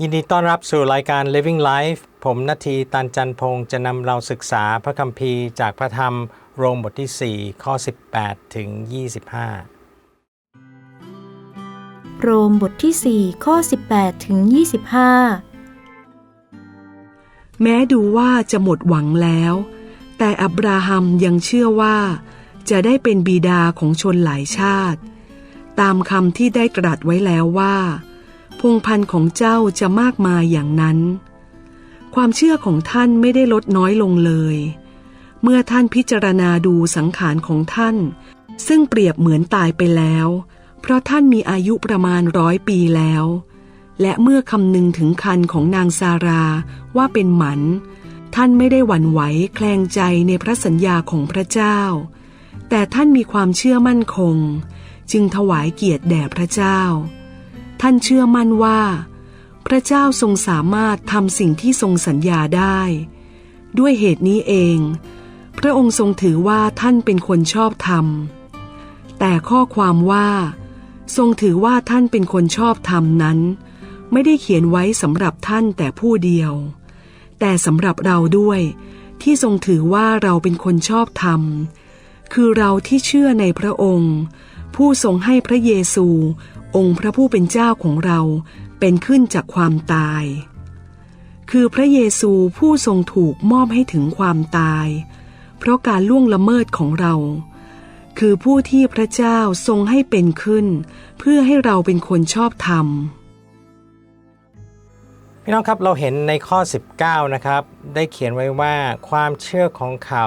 ยินดีต้อนรับสู่รายการ Living Life ผมนาทีตันจันพงศ์จะนำเราศึกษาพระคัมภีร์จากพระธรรมโรมบทที่ 4 ข้อ 18 ถึง 25 โรมบทที่ 4 ข้อ 18 ถึง 25 แม้ดูว่าจะหมดหวังแล้ว แต่อับราฮัมยังเชื่อว่า จะได้เป็นบิดาของชนหลายชาติ ตามคำที่ได้ตรัสไว้แล้วว่าพ งพันธุ์ของเจ้าจะมากมายอย่างนั้น ความเชื่อของท่านไม่ได้ลดน้อยลงเลย เมื่อท่านพิจารณาดูสังขารของท่าน ซึ่งเปรียบเหมือนตายไปแล้ว เพราะท่านมีอายุประมาณร้อยปีแล้ว และเมื่อคำนึงถึงคันของนางซาราว่าเป็นหมัน ท่านไม่ได้หวั่นไหวแคลงใจในพระสัญญาของพระเจ้า แต่ท่านมีความเชื่อมั่นคง จึงถวายเกียรติแด่พระเจ้า ท่านเชื่อมั่นว่า พระเจ้าทรงสามารถทำสิ่งที่ทรงสัญญาได้ ด้วยเหตุนี้เอง พระองค์ทรงถือว่าท่านเป็นคนชอบธรรม แต่ข้อความว่า ทรงถือว่าท่านเป็นคนชอบธรรมนั้น ไม่ได้เขียนไว้สำหรับท่านแต่ผู้เดียว แต่สำหรับเราด้วย ที่ทรงถือว่าเราเป็นคนชอบธรรม คือเราที่เชื่อในพระองค์ผู้ทรงให้พระเยซู องค์พระผู้เป็นเจ้าของเราเป็นขึ้นจากความตาย คือพระเยซูผู้ทรงถูกมอบให้ถึงความตาย เพราะการล่วงละเมิดของเรา คือผู้ที่พระเจ้าทรงให้เป็นขึ้น เพื่อให้เราเป็นคนชอบธรรมพี่น้องครับเราเห็นในข้อ 19 นะครับ ได้เขียนไว้ว่าความเชื่อของเขา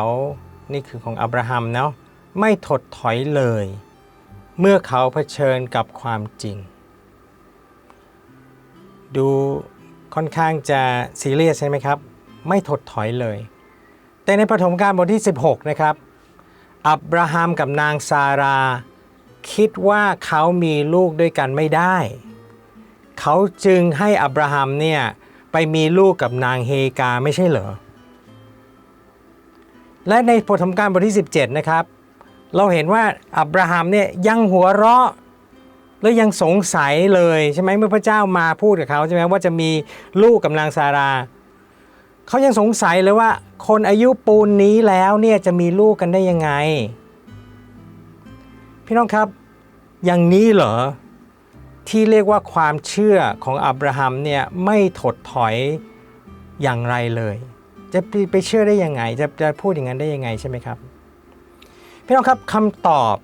นี่คือของอับราฮัมเนาะไม่ถดถอยเลย เมื่อเขาเผชิญกับความจริง ดูค่อนข้างจะซีเรียสใช่ไหมครับ ไม่ถดถอยเลย แต่ในปฐมกาลบทที่ 16 นะครับ อับราฮัมกับนางซารา คิดว่าเขามีลูกด้วยกันไม่ได้ เขาจึงให้อับราฮัมเนี่ยไปมีลูกกับนางเฮกาไม่ใช่เหรอ และในปฐมกาลบทที่ 17 นะครับ เราเห็นว่าอับราฮัมเนี่ยยังหัวเราะ แล้วยังสงสัยเลยใช่ไหมเมื่อพระเจ้ามาพูดกับเขาใช่ไหมว่าจะมีลูกกับนางซาราเขายังสงสัยเลยว่า คนอายุปูนนี้แล้วเนี่ยจะมีลูกกันได้ยังไง พี่น้องครับอย่างนี้เหรอที่เรียกว่าความเชื่อของอับราฮัมเนี่ยไม่ถดถอยอย่างไรเลย จะไปเชื่อได้ยังไง จะจะพูดอย่างนั้นได้ยังไงใช่ไหมครับ พี่น้องครับคำตอบ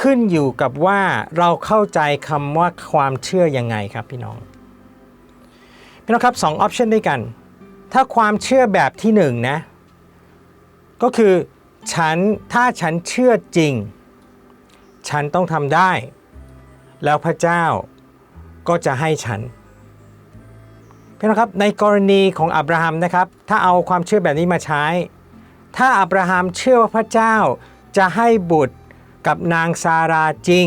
ขึ้นอยู่กับว่าเราเข้าใจคำว่าความเชื่อยังไงครับพี่น้อง พี่น้องครับสองออปชันด้วยกัน ถ้าความเชื่อแบบที่หนึ่งนะ ก็คือฉันถ้าฉันเชื่อจริง ฉันต้องทำได้ แล้วพระเจ้าก็จะให้ฉันพี่น้องครับในกรณีของอับราฮัมนะครับ ถ้าเอาความเชื่อแบบนี้มาใช้ ถ้าอับราฮัมเชื่อว่าพระเจ้า จะให้บุตรกับนางซาราจริง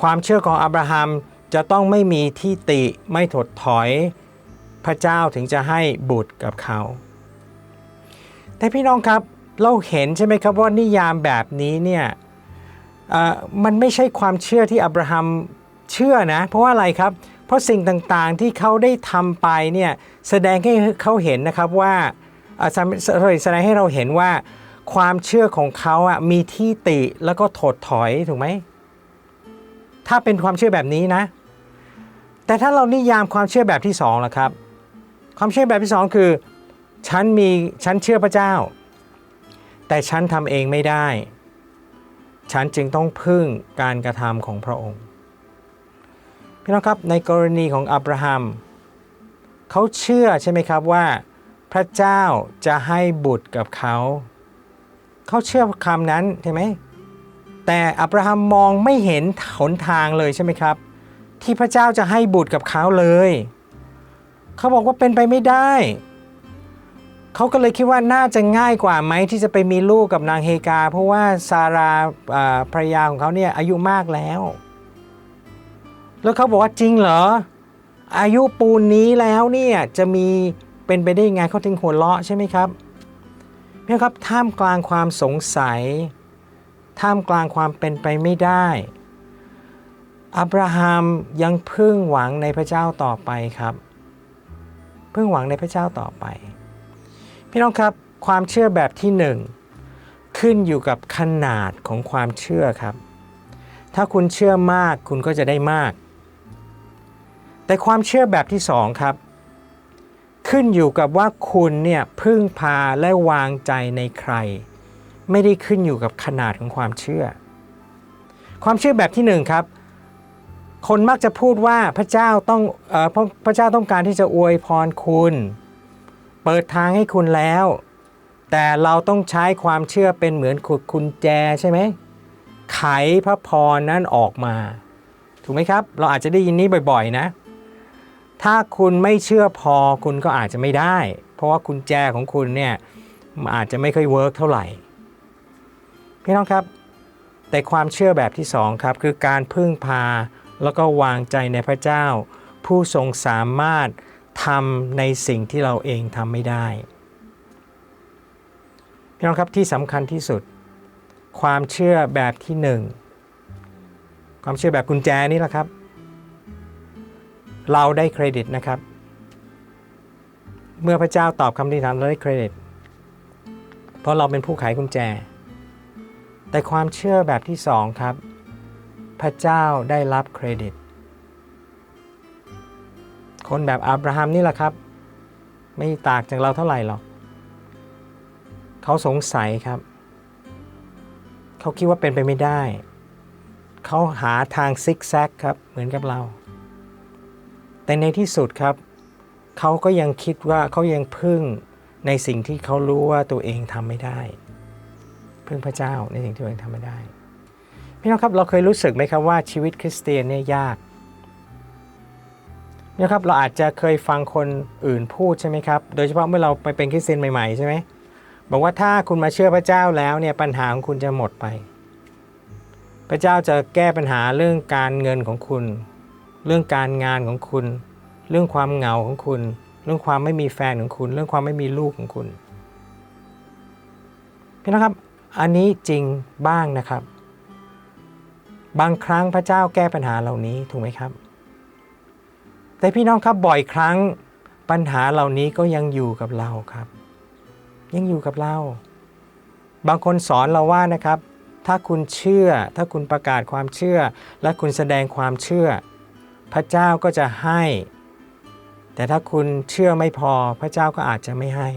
ความเชื่อของอับราฮัมจะต้องไม่มีที่ติไม่ถดถอย พระเจ้าถึงจะให้บุตรกับเขา แต่พี่น้องครับเราเห็นใช่ไหมครับว่านิยามแบบนี้เนี่ยมันไม่ใช่ความเชื่อที่อับราฮัมเชื่อนะ เพราะว่าอะไรครับ เพราะสิ่งต่างๆที่เขาได้ทำไปเนี่ยแสดงให้เขาเห็นนะครับว่าแสดงให้เราเห็นว่า ความเชื่อของเขาอะมีที่ติแล้วก็ถดถอยถูกไหม ถ้าเป็นความเชื่อแบบนี้นะ แต่ถ้าเรานิยามความเชื่อแบบที่สองล่ะครับ ความเชื่อแบบที่สองคือ ฉันมีฉันเชื่อพระเจ้า แต่ฉันทำเองไม่ได้ ฉันจึงต้องพึ่งการกระทำของพระองค์ พี่น้องครับในกรณีของอับราฮัมเขาเชื่อใช่ไหมครับว่า พระเจ้าจะให้บุตรกับเขา เขาเชื่อคำนั้นใช่ไหมแต่อับราฮัมมองไม่เห็นหนทางเลยใช่ไหมครับ ที่พระเจ้าจะให้บุตรกับเขาเลย เขาบอกว่าเป็นไปไม่ได้เขาก็เลยคิดว่าน่าจะง่ายกว่าไหมที่จะไปมีลูกกับนางเฮกา เพราะว่าซาราภรรยาของเขาเนี่ยอายุมากแล้ว แล้วเขาบอกว่าจริงเหรอ อายุปูนนี้แล้วเนี่ยจะมีเป็นไปได้ยังไงเขาถึงหัวเราะใช่ไหมครับ พี่ครับท่ามกลางความสงสัย ท่ามกลางความเป็นไปไม่ได้ อับราฮัมยังพึ่งหวังในพระเจ้าต่อไปครับ พึ่งหวังในพระเจ้าต่อไป พี่น้องครับความเชื่อแบบที่หนึ่งขึ้นอยู่กับขนาดของความเชื่อครับ ถ้าคุณเชื่อมากคุณก็จะได้มาก แต่ความเชื่อแบบที่สองครับ ขึ้นอยู่กับว่าคุณเนี่ยพึ่งพาและวางใจในใคร ไม่ได้ขึ้นอยู่กับขนาดของความเชื่อ ความเชื่อแบบที่หนึ่งครับ คนมักจะพูดว่าพระเจ้าต้องออพระพระเจ้าต้องการที่จะอวยพรคุณ เปิดทางให้คุณแล้ว แต่เราต้องใช้ความเชื่อเป็นเหมือนขุดกุญแจใช่ไหมไขพระพรนั้นออกมา ถูกไหมครับ เราอาจจะได้ยินนี้บ่อย ๆ นะ ถ้าคุณไม่เชื่อพอคุณก็อาจจะไม่ได้ เพราะว่ากุญแจของคุณเนี่ยอาจจะไม่ค่อยเวิร์กเท่าไหร่ พี่น้องครับ แต่ความเชื่อแบบที่สองครับ คือการพึ่งพาแล้วก็วางใจในพระเจ้า ผู้ทรงสามารถทำในสิ่งที่เราเองทำไม่ได้ พี่น้องครับที่สำคัญที่สุด ความเชื่อแบบที่หนึ่งความเชื่อแบบกุญแจนี่แหละครับ เราได้เครดิตนะครับ เมื่อพระเจ้าตอบคำอธิษฐานเราได้เครดิต เพราะเราเป็นผู้ไขกุญแจ แต่ความเชื่อแบบที่สองครับ พระเจ้าได้รับเครดิต คนแบบอับราฮัมนี่แหละครับ ไม่ตางจากเราเท่าไหร่หรอก เขาสงสัยครับ เขาคิดว่าเป็นไปไม่ได้ เขาหาทางซิกแซกครับเหมือนกับเรา แต่ในที่สุดครับเขาก็ยังคิดว่าเขายังพึ่งในสิ่งที่เขารู้ว่าตัวเองทำไม่ได้ พึ่งพระเจ้าในสิ่งที่ตัวเองทำไม่ได้พี่น้องครับเราเคยรู้สึกไหมครับว่าชีวิตคริสเตียนเนี่ยยากนะครับเราอาจจะเคยฟังคนอื่นพูดใช่ไหมครับ โดยเฉพาะเมื่อเราไปเป็นคริสเตียนใหม่ๆใช่ไหมบอกว่าถ้าคุณมาเชื่อพระเจ้าแล้วเนี่ยปัญหาของคุณจะหมดไป พระเจ้าจะแก้ปัญหาเรื่องการเงินของคุณ เรื่องการงานของคุณ เรื่องความเหงาของคุณ เรื่องความไม่มีแฟนของคุณ เรื่องความไม่มีลูกของคุณพี่น้องครับ อันนี้จริงบ้างนะครับ บางครั้งพระเจ้าแก้ปัญหาเหล่านี้ถูกไหมครับ แต่พี่น้องครับบ่อยครั้งปัญหาเหล่านี้ก็ยังอยู่กับเราครับ ยังอยู่กับเรา บางคนสอนเราว่านะครับ ถ้าคุณเชื่อ ถ้าคุณประกาศความเชื่อ และคุณแสดงความเชื่อ พระเจ้าก็จะให้ แต่ถ้าคุณเชื่อไม่พอพระเจ้าก็อาจจะไม่ให้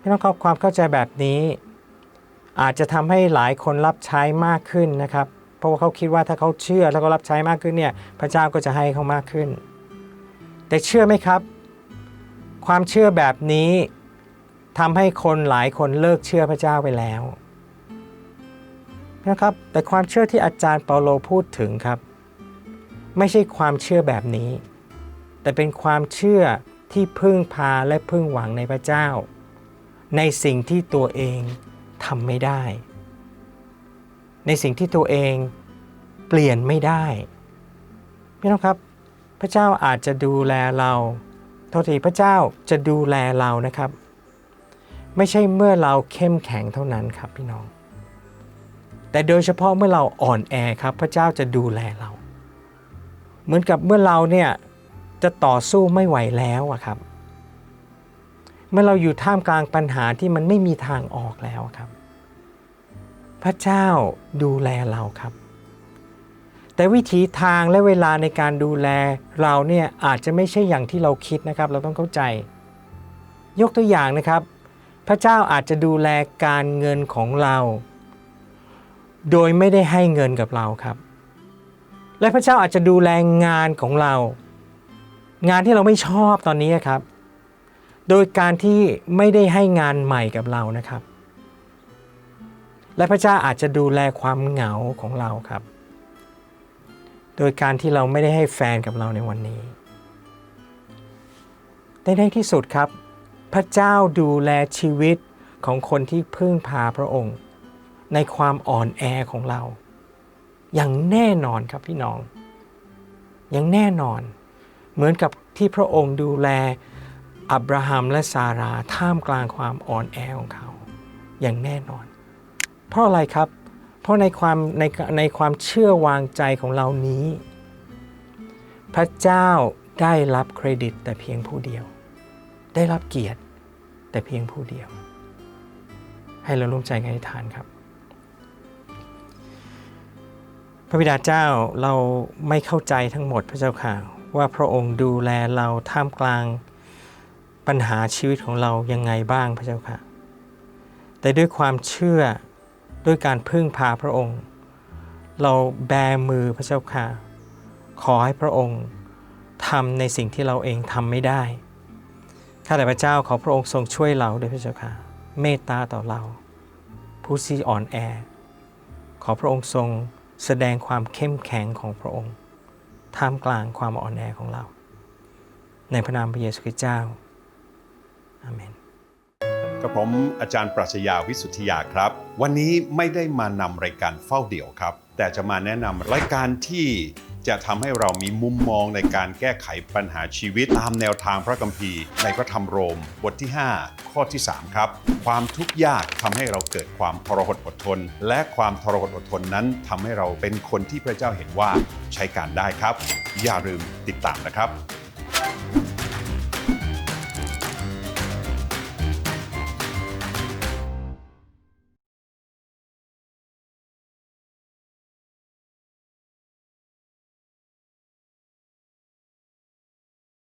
พี่น้องครับความเข้าใจแบบนี้ อาจจะทำให้หลายคนรับใช้มากขึ้นนะครับ เพราะว่าเขาคิดว่าถ้าเขาเชื่อแล้วก็รับใช้มากขึ้นเนี่ยพระเจ้าก็จะให้เขามากขึ้น แต่เชื่อไหมครับ ความเชื่อแบบนี้ทำให้คนหลายคนเลิกเชื่อพระเจ้าไปแล้วนะครับแต่ความเชื่อที่อาจารย์เปาโลพูดถึงครับ ไม่ใช่ความเชื่อแบบนี้ แต่เป็นความเชื่อที่พึ่งพาและพึ่งหวังในพระเจ้า ในสิ่งที่ตัวเองทำไม่ได้ ในสิ่งที่ตัวเองเปลี่ยนไม่ได้พี่น้องครับ พระเจ้าอาจจะดูแลเราโทษทีพระเจ้าจะดูแลเรานะครับ ไม่ใช่เมื่อเราเข้มแข็งเท่านั้นครับพี่น้อง แต่โดยเฉพาะเมื่อเราอ่อนแอครับ พระเจ้าจะดูแลเรา เหมือนกับเมื่อเราเนี่ยจะต่อสู้ไม่ไหวแล้วอะครับ เมื่อเราอยู่ท่ามกลางปัญหาที่มันไม่มีทางออกแล้วครับ พระเจ้าดูแลเราครับ แต่วิถีทางและเวลาในการดูแลเราเนี่ยอาจจะไม่ใช่อย่างที่เราคิดนะครับ เราต้องเข้าใจ ยกตัวอย่างนะครับ พระเจ้าอาจจะดูแลการเงินของเรา โดยไม่ได้ให้เงินกับเราครับ และพระเจ้าอาจจะดูแลงานของเรา งานที่เราไม่ชอบตอนนี้ครับ โดยการที่ไม่ได้ให้งานใหม่กับเรานะครับ และพระเจ้าอาจจะดูแลความเหงาของเราครับ โดยการที่เราไม่ได้ให้แฟนกับเราในวันนี้แต่ในที่สุดครับ พระเจ้าดูแลชีวิตของคนที่พึ่งพาพระองค์ ในความอ่อนแอของเรา อย่างแน่นอนครับพี่น้อง อย่างแน่นอน เหมือนกับที่พระองค์ดูแลอับราฮัมและซาราท่ามกลางความอ่อนแอของเขา อย่างแน่นอน เพราะอะไรครับ เพราะในความในในความเชื่อวางใจของเรานี้ พระเจ้าได้รับเครดิตแต่เพียงผู้เดียว ได้รับเกียรติแต่เพียงผู้เดียว ให้เราร่วมใจกันอธิษฐานครับ พระบิดาเจ้าเราไม่เข้าใจทั้งหมดพระเจ้าค่ะ ว่าพระองค์ดูแลเราท่ามกลางปัญหาชีวิตของเรายังไงบ้างพระเจ้าค่ะ แต่ด้วยความเชื่อด้วยการพึ่งพาพระองค์ เราแบมือพระเจ้าค่ะ ขอให้พระองค์ทำในสิ่งที่เราเองทำไม่ได้ข้าแต่พระเจ้าขอพระองค์ทรงช่วยเราด้วยพระเจ้าค่ะเมตตาต่อเรา ผู้ที่อ่อนแอ ขอพระองค์ทรง แสดงความเข้มแข็งของพระองค์ ท่ามกลางความอ่อนแอของเรา ในพระนามพระเยซูคริสต์เจ้า อาเมนกับผมอาจารย์ปรัชญาวิสุทธิยาครับ วันนี้ไม่ได้มานำรายการเฝ้าเดี่ยวครับ แต่จะมาแนะนำรายการที่ จะทำให้เรามีมุมมองในการแก้ไขปัญหาชีวิตตามแนวทางพระคัมภีร์ ในพระธรรมโรม บทที่ 5 ข้อที่ 3 ครับ ความทุกข์ยากทำให้เราเกิดความทรหดอดทน และความทรหดอดทนนั้นทำให้เราเป็นคนที่พระเจ้าเห็นว่าใช้การได้ครับ อย่าลืมติดตามนะครับ